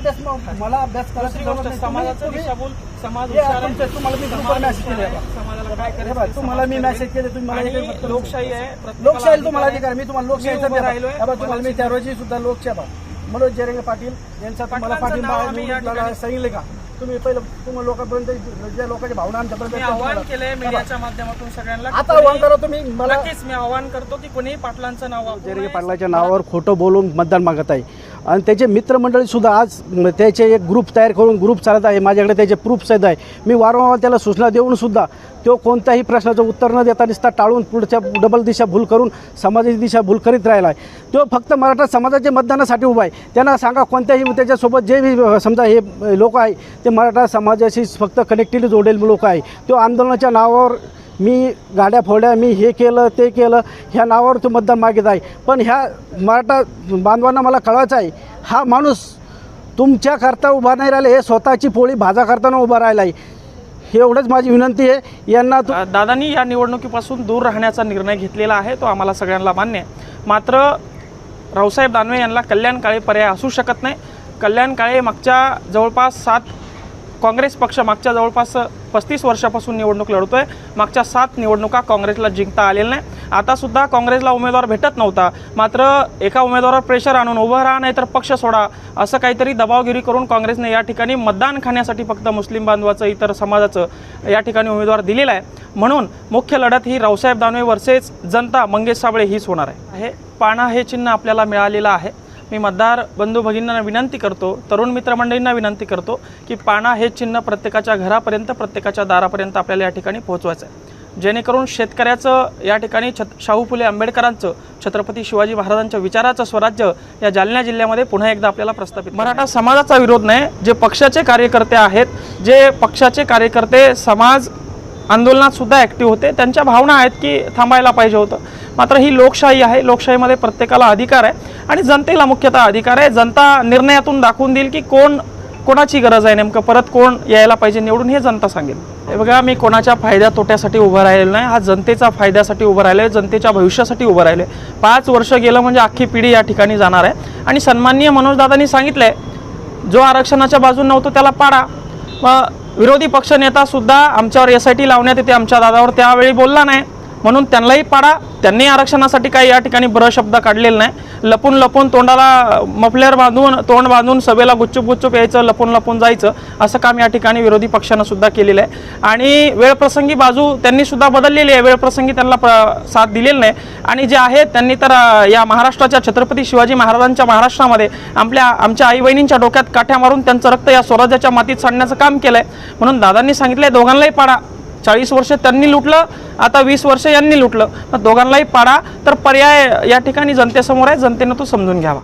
अभ्यास मला अभ्यास दुसरी गोष्ट. समाजाचं तुम्ही- दिशाभूल समाज हुशार आहे. तुमचं- तुम्हाला मी समाज ग्रुपवर message हुशार केले आहे. बघा. समाजाला काय हे करायचं बघा, ते तुम्हाला मी समाज मेसेज केले तुम्ही मला आणि एक फक्त- लोकशाही आहे प्रत्येकाला लोकशाही तुम्हाला. अधिकार आहे. मी तुम्हाला लोकशाहीचा उभं बघा, तुम्हाला मी त्या रोजी सुद्धा लोकशाही मनोज जयरंगे पाटील यांचा तुम्हाला पाटलांचं पाठिंबा नाव आम्ही या सांगितले का तुम्ही पहिलं तुम्हाला लोकांपर्यंत ज्या लोकांच्या भावना आमच्यापर्यंत आव्हान पोहोचवल्या. केलंय मीडियाच्या माध्यमातून सगळ्यांना की आता आव्हान करा तुम्ही मला नक्कीच मी आव्हान करतो की कोणी पाटलांचं नाव वापरू जरगे नये. पाटलाच्या नावावर खोटं बोलून मतदान मागत आहे आणि त्याचे मित्रमंडळीसुद्धा आज त्याचे एक ग्रुप तयार करून ग्रुप चालत आहे माझ्याकडे त्याचे प्रूफ सहित आहे मी वारंवार त्याला सूचना देऊनसुद्धा तो कोणत्याही प्रश्नाचं उत्तर न देता निसता टाळून पुढच्या डबल दिशा भूल करून समाजाची दिशा भूल करीत राहिला आहे तो फक्त मराठा समाजाच्या मतदानासाठी उभा आहे. त्यांना सांगा कोणत्याही त्याच्यासोबत जे बी समजा हे लोक आहे ते मराठा समाजाशी फक्त कनेक्टिव्ह जोडेल लोक आहे. तो आंदोलनाच्या नावावर मी गाड्या फोड्या मी हे केलं ते केलं ह्या नावावर तो मतदान मागित आहे पण ह्या मराठा बांधवांना मला कळवायचं आहे हा माणूस तुमच्याकरता उभा नाही राहिला हे स्वतःची पोळी भाजा करताना उभा राहिला आहे. हे एवढंच माझी विनंती आहे. यांना दादांनी या निवडणुकीपासून दूर राहण्याचा निर्णय घेतलेला आहे तो आम्हाला सगळ्यांना मान्य आहे. मात्र रावसाहेब दानवे यांना कल्याण काळे पर्याय असू शकत नाही. कल्याण काळे मागच्या जवळपास सात काँग्रेस पक्ष मागच्या जवळपास पस्तीस वर्षापासून निवडणूक लढतो आहे मागच्या सात निवडणुका काँग्रेसला जिंकता आलेल्या नाही. आतासुद्धा काँग्रेसला उमेदवार भेटत नव्हता. मात्र एका उमेदवारावर प्रेशर आणून उभं राहा नाही तर पक्ष सोडा असं काहीतरी दबावगिरी करून काँग्रेसने या ठिकाणी मतदान खाण्यासाठी फक्त मुस्लिम बांधवाचं इतर समाजाचं या ठिकाणी उमेदवार दिलेला आहे. म्हणून मुख्य लढत ही रावसाहेब दानवे वर्सेस जनता मंगेश साबळे हीच होणार आहे. हे पाणा हे चिन्ह आपल्याला मिळालेलं आहे. मी मतदार बंधू भगिनींना विनंती करतो तरुण मित्रमंडळींना विनंती करतो की पाणा हे चिन्ह प्रत्येकाच्या घरापर्यंत प्रत्येकाच्या दारापर्यंत आपल्याला या ठिकाणी पोहोचवायचं आहे. जेणेकरून शेतकऱ्याचं या ठिकाणी छत शाहू फुले आंबेडकरांचं छत्रपती शिवाजी महाराजांच्या विचाराचं स्वराज्य या जालना जिल्ह्यामध्ये पुन्हा एकदा आपल्याला प्रस्थापित मराठा समाजाचा विरोध नाही जे पक्षाचे कार्यकर्ते आहेत जे पक्षाचे कार्यकर्ते समाज आंदोलनात सुद्धा ॲक्टिव्ह होते त्यांच्या भावना आहेत की थांबायला पाहिजे होतं. मात्र ही लोकशाही आहे. लोकशाहीमध्ये प्रत्येकाला अधिकार आहे आणि जनतेला मुख्यतः अधिकार आहे. जनता निर्णयातून दाखवून देईल की कोण कोणाची गरज आहे नेमकं परत कोण यायला पाहिजे निवडून हे जनता सांगेल. हे बघा मी कोणाच्या फायद्या तोट्यासाठी उभं राहिलेलं नाही. हा जनतेचा फायद्यासाठी उभं राहिलं आहे जनतेच्या भविष्यासाठी उभं राहिलं आहे पाच वर्ष गेलं म्हणजे अख्खी पिढी या ठिकाणी जाणार आहे. आणि सन्माननीय मनोजदादांनी सांगितलं आहे जो आरक्षणाच्या बाजून नव्हतो त्याला पाडा. मग विरोधी पक्षनेतासुद्धा आमच्यावर एस आय टी लावण्यात येते आमच्या दादावर त्यावेळी बोलला नाही. म्हणून त्यांनाही पाडा. त्यांनी आरक्षणासाठी काही या ठिकाणी ब्र शब्द काढलेला नाही. लपून लपून तोंडाला मफलेर बांधून तोंड बांधून सभेला गुच्चूप गुच्चूप यायचं लपून लपून जायचं असं काम या ठिकाणी विरोधी पक्षानं सुद्धा केलेलं आहे. आणि वेळप्रसंगी बाजू त्यांनी सुद्धा बदललेली आहे. वेळप्रसंगी त्यांना प्र साथ दिलेली नाही. आणि जे आहेत त्यांनी तर या महाराष्ट्राच्या छत्रपती शिवाजी महाराजांच्या महाराष्ट्रामध्ये आपल्या आमच्या आई बहिणींच्या डोक्यात काठ्या मारून त्यांचं रक्त या स्वराज्याच्या मातीत सांडण्याचं काम केलं आहे म्हणून दादांनी सांगितलं आहे दोघांनाही पाडा. चाळीस वर्ष त्यांनी लुटलं आता वीस वर्ष यांनी लुटलं. मग दोघांनाही पाडा. तर पर्याय या ठिकाणी जनतेसमोर आहे. जनतेनं तो समजून घ्यावा.